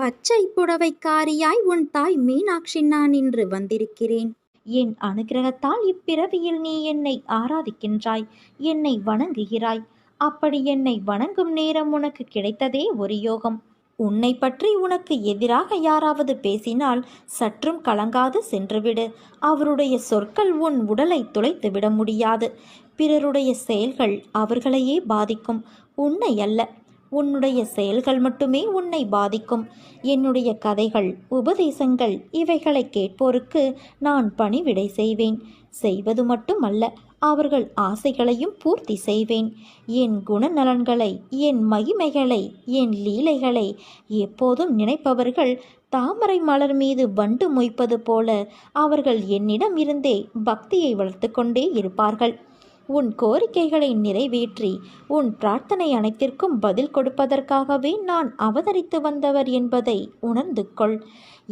பச்சை புடவைக்காரியாய் உன் தாய் மீனாட்சி நான் இன்று வந்திருக்கிறேன். என் அனுகிரகத்தால் இப்பிறவியில் நீ என்னை ஆராதிக்கின்றாய் என்னை வணங்குகிறாய். அப்படி என்னை வணங்கும் நேரம் உனக்கு கிடைத்ததே ஒரு யோகம். உன்னை பற்றி உனக்கு எதிராக யாராவது பேசினால் சற்றும் கலங்காது சென்றுவிடு. அவருடைய சொற்கள் உன் உடலை துளைத்து விட முடியாது. பிறருடைய செயல்கள் அவர்களையே பாதிக்கும். உன்னை அல்ல உன்னுடைய செயல்கள் மட்டுமே உன்னை பாதிக்கும். என்னுடைய கதைகள் உபதேசங்கள் இவைகளை கேட்போருக்கு நான் பணிவிடை செய்வேன். செய்வது மட்டுமல்ல அவர்கள் ஆசைகளையும் பூர்த்தி செய்வேன். என் குணநலன்களை என் மகிமைகளை என் லீலைகளை எப்போதும் நினைப்பவர்கள் தாமரை மலர் மீது வண்டு மொய்ப்பது போல அவர்கள் என்னிடம் இருந்தே பக்தியை வளர்த்து கொண்டே இருப்பார்கள். உன் கோரிக்கைகளை நிறைவேற்றி உன் பிரார்த்தனை அனைத்திற்கும் பதில் கொடுப்பதற்காகவே நான் அவதரித்து வந்தவர் என்பதை உணர்ந்து கொள்.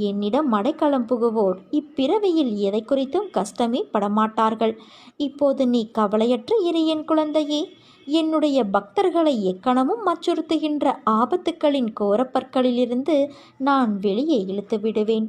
என்னிடம் மடைக்கலம் புகுவோர் இப்பிறவியில் எதை குறித்தும் கஷ்டமே படமாட்டார்கள். இப்போது நீ கவலையற்ற இரு என் குழந்தையே. என்னுடைய பக்தர்களை எக்கணமும் அச்சுறுத்துகின்ற ஆபத்துக்களின் கோரப்பற்களிலிருந்து நான் வெளியே இழுத்து விடுவேன்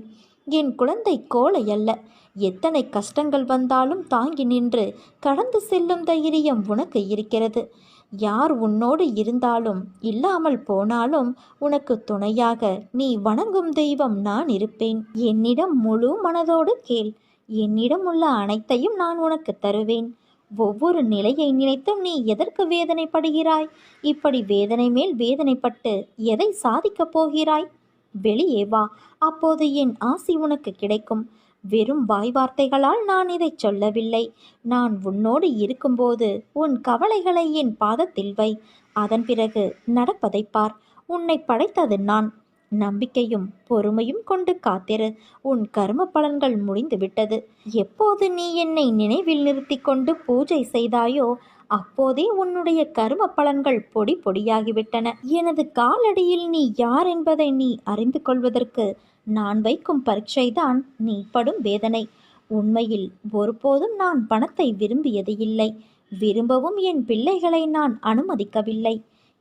என் குழந்தை கோழை அல்ல. எத்தனை கஷ்டங்கள் வந்தாலும் தாங்கி நின்று கடந்து செல்லும் தைரியம் உனக்கு இருக்கிறது. யார் உன்னோடு இருந்தாலும் இல்லாமல் போனாலும் உனக்கு துணையாக நீ வணங்கும் தெய்வம் நான் இருப்பேன். என்னிடம் முழு மனதோடு கேள். என்னிடம் உள்ள அனைத்தையும் நான் உனக்கு தருவேன். ஒவ்வொரு நிலையை நினைத்தும் நீ எதற்கு வேதனைப்படுகிறாய்? இப்படி வேதனை மேல் வேதனைப்பட்டு எதை சாதிக்கப் போகிறாய்? வெளியே வா அப்போது என் ஆசி உனக்கு கிடைக்கும். வெறும் வாய் வார்த்தைகளால் நான் இதைச் சொல்லவில்லை. நான் உன்னோடு இருக்கும்போது உன் கவலைகளை என் பாதத்தில் வை. அதன் பிறகு நடப்பதைப் பார். உன்னை படைத்தது நான். நம்பிக்கையும் பொறுமையும் கொண்டு காத்திரு. உன் கர்ம பலன்கள் முடிந்துவிட்டது. எப்போது நீ என்னை நினைவில் நிறுத்தி கொண்டு பூஜை செய்தாயோ அப்போதே உன்னுடைய கரும பலன்கள் பொடி பொடியாகிவிட்டன. எனது காலடியில் நீ யார் என்பதை நீ அறிந்து கொள்வதற்கு நான் வைக்கும் பரீட்சைதான் நீ படும் வேதனை. உண்மையில் ஒருபோதும் நான் பணத்தை விரும்பியது இல்லை. விரும்பவும் என் பிள்ளைகளை நான் அனுமதிக்கவில்லை.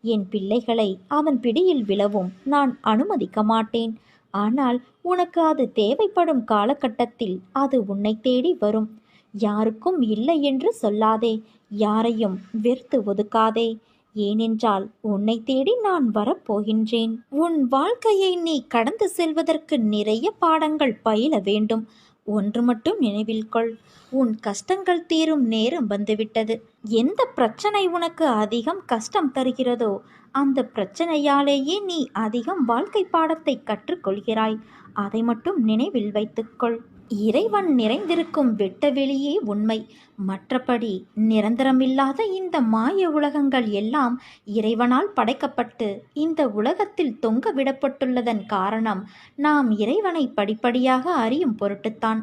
என் பிள்ளைகளை அவன் பிடியில் விழவும் நான் அனுமதிக்க மாட்டேன். ஆனால் உனக்கு அது தேவைப்படும் காலகட்டத்தில் அது உன்னை தேடி வரும். யாருக்கும் இல்லை என்று சொல்லாதே யாரையும் வெறுத்து ஒதுக்காதே. ஏனென்றால் உன்னை தேடி நான் வரப்போகின்றேன். உன் வாழ்க்கையை நீ கடந்து செல்வதற்கு நிறைய பாடங்கள் பயில வேண்டும். ஒன்று மட்டும் நினைவில் கொள். உன் கஷ்டங்கள் தீரும் நேரம் வந்துவிட்டது. எந்த பிரச்சனை உனக்கு அதிகம் கஷ்டம் தருகிறதோ அந்த பிரச்சனையாலேயே நீ அதிகம் வாழ்க்கை பாடத்தை கற்றுக்கொள்கிறாய். அதை மட்டும் நினைவில் வைத்துக்கொள் இறைவன் நிறைந்திருக்கும் வெட்டவெளியே உண்மை. மற்றபடி நிரந்தரமில்லாத இந்த மாய உலகங்கள் எல்லாம் இறைவனால் படைக்கப்பட்டு இந்த உலகத்தில் தொங்க விடப்பட்டுள்ளதன் காரணம் நாம் இறைவனை படிப்படியாக அறியும் பொருட்டுத்தான்.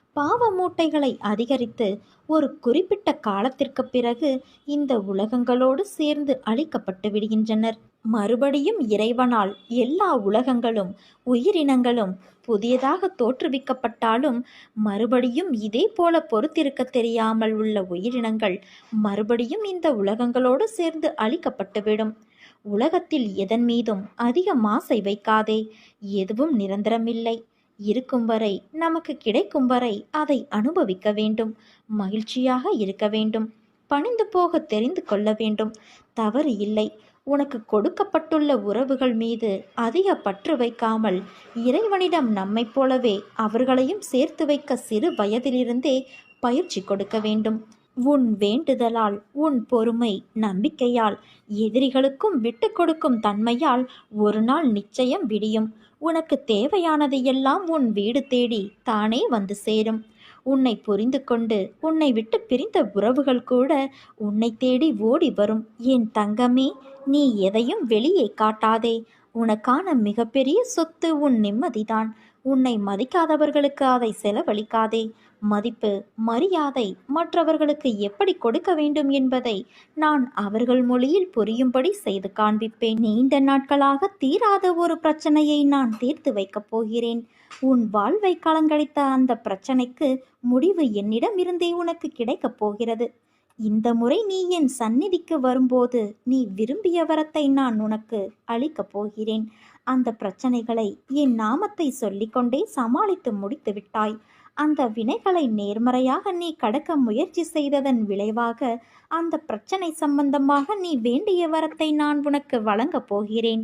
பாவ மூட்டைகளை அதிகரித்து ஒரு குறிப்பிட்ட காலத்திற்கு பிறகு இந்த உலகங்களோடு சேர்ந்து அழிக்கப்பட்டு விடுகின்றனர். மறுபடியும் இறைவனால் எல்லா உலகங்களும் உயிரினங்களும் புதியதாக தோற்றுவிக்கப்பட்டாலும் மறுபடியும் இதே போல பொறுத்திருக்க தெரியாமல் உள்ள உயிரினங்கள் மறுபடியும் இந்த உலகங்களோடு சேர்ந்து அழிக்கப்பட்டுவிடும் உலகத்தில் எதன் மீதும் அதிக மாசை வைக்காதே எதுவும் நிரந்தரமில்லை. இருக்கும் வரை நமக்கு கிடைக்கும் வரை அதை அனுபவிக்க வேண்டும் மகிழ்ச்சியாக இருக்க வேண்டும் பணிந்து போக தெரிந்து கொள்ள வேண்டும். தவறு இல்லை. உனக்கு கொடுக்கப்பட்டுள்ள உறவுகள் மீது அதிக பற்று வைக்காமல் இறைவனிடம் நம்மைப் போலவே அவர்களையும் சேர்த்து வைக்க சிறு வயதிலிருந்தே பயிற்சி கொடுக்க வேண்டும். உன் வேண்டுதலால் உன் பொறுமை நம்பிக்கையால் எதிரிகளுக்கும் விட்டு கொடுக்கும் தன்மையால் ஒரு நாள் நிச்சயம் விடியும். உனக்கு தேவையானது எல்லாம் உன் வீடு தேடி தானே வந்து சேரும். உன்னை புரிந்து கொண்டு உன்னை விட்டு பிரிந்த உறவுகள் கூட உன்னை தேடி ஓடி வரும். என் தங்கமே நீ எதையும் வெளியே காட்டாதே. உனக்கான மிகப்பெரிய சொத்து உன் நிம்மதிதான். உன்னை மதிக்காதவர்களுக்கு அதை செலவழிக்காதே. மதிப்பு மரியாதை மற்றவர்களுக்கு எப்படி கொடுக்க வேண்டும் என்பதை நான் அவர்கள் மொழியில் புரியும்படி செய்து காண்பிப்பேன். நீண்ட நாட்களாக தீராத ஒரு பிரச்சனையை நான் தீர்த்து வைக்கப் போகிறேன். உன் வாழ்வை கலங்கடித்த அந்த பிரச்சனைக்கு முடிவு என்னிடம் இருந்தே உனக்கு கிடைக்கப் போகிறது. இந்த முறை நீ என் சந்நிதிக்கு வரும்போது நீ விரும்பிய வரத்தை நான் உனக்கு அளிக்கப் போகிறேன். அந்த பிரச்சனைகளை என் நாமத்தை சொல்லிக்கொண்டே சமாளித்து முடித்து விட்டாய். அந்த வினைகளை நேர்மறையாக நீ கடக்க முயற்சி செய்ததன் விளைவாக அந்த பிரச்சனை சம்பந்தமாக நீ வேண்டிய வரத்தை நான் உனக்கு வழங்கப் போகிறேன்.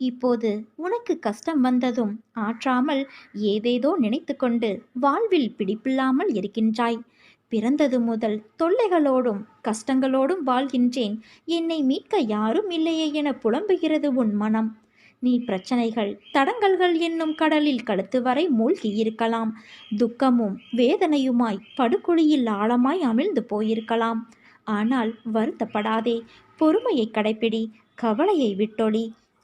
இப்போது உனக்கு கஷ்டம் வந்ததும் ஆற்றாமல் ஏதேதோ நினைத்துக்கொண்டு வாழ்வில் பிடிப்பில்லாமல் இருக்கின்றாய். பிறந்தது முதல் தொல்லைகளோடும் கஷ்டங்களோடும் வாழ்கின்றேன். என்னை மீட்க யாரும் இல்லையே என புலம்புகிறது உன் மனம். நீ பிரச்சனைகள் தடங்கல்கள் என்னும் கடலில் கழுத்து வரை மூழ்கி இருக்கலாம் துக்கமும் வேதனையுமாய் படுகுழியில் ஆழமாய் அமிழ்ந்து போயிருக்கலாம். ஆனால் வருத்தப்படாதே. பொறுமையை கடைப்பிடி. கவலையை விட்டொழி.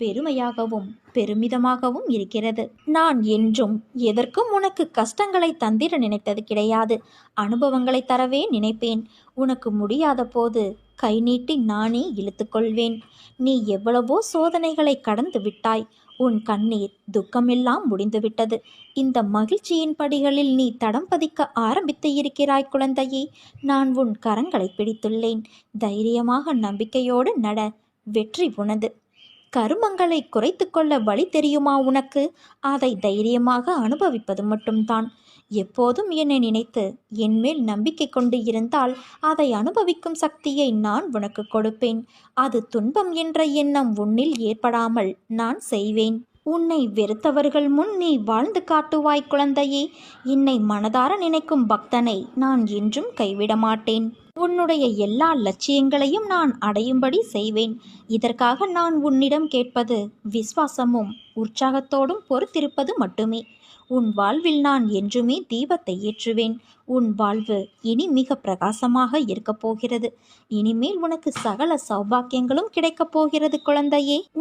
பெருமையாகவும் பெருமிதமாகவும் இருக்கிறது. நான் என்றும் எதற்கும் உனக்கு கஷ்டங்களை தந்திர நினைத்தது கிடையாது. அனுபவங்களை தரவே நினைப்பேன். உனக்கு முடியாத போது கை நீட்டி நானே இழுத்துக்கொள்வேன் நீ எவ்வளவோ சோதனைகளை கடந்து விட்டாய். உன் கண்ணீர் துக்கமெல்லாம் முடிந்துவிட்டது இந்த மகிழ்ச்சியின் படிகளில் நீ தடம் பதிக்க ஆரம்பித்து இருக்கிறாய் குழந்தையே. நான் உன் கரங்களை பிடித்துள்ளேன். தைரியமாக நம்பிக்கையோடு நட. வெற்றி உனது. கருமங்களை குறைத்து கொள்ள வழி தெரியுமா உனக்கு? அதை தைரியமாக அனுபவிப்பது மட்டும்தான். எப்போதும் என்னை நினைத்து என்மேல் நம்பிக்கை கொண்டு இருந்தால் அதை அனுபவிக்கும் சக்தியை நான் உனக்கு கொடுப்பேன். அது துன்பம் என்ற எண்ணம் உன்னில் ஏற்படாமல் நான் செய்வேன். உன்னை வெறுத்தவர்கள் முன் நீ வாழ்ந்து காட்டுவாய் குழந்தையே. என்னை மனதார நினைக்கும் பக்தனை நான் என்றும் கைவிட மாட்டேன். உன்னுடைய எல்லா லட்சியங்களையும் நான் அடையும்படி செய்வேன். இதற்காக நான் உன்னிடம் கேட்பது விசுவாசமும் உற்சாகத்தோடும் பொறுத்திருப்பது மட்டுமே. உன் வாழ்வில் நான் என்றுமே தீபத்தை ஏற்றுவேன். உன் வாழ்வு இனி மிக பிரகாசமாக இருக்கப் போகிறது. இனிமேல் உனக்கு சகல சௌபாக்கியங்களும் கிடைக்கப் போகிறது குழந்தையே.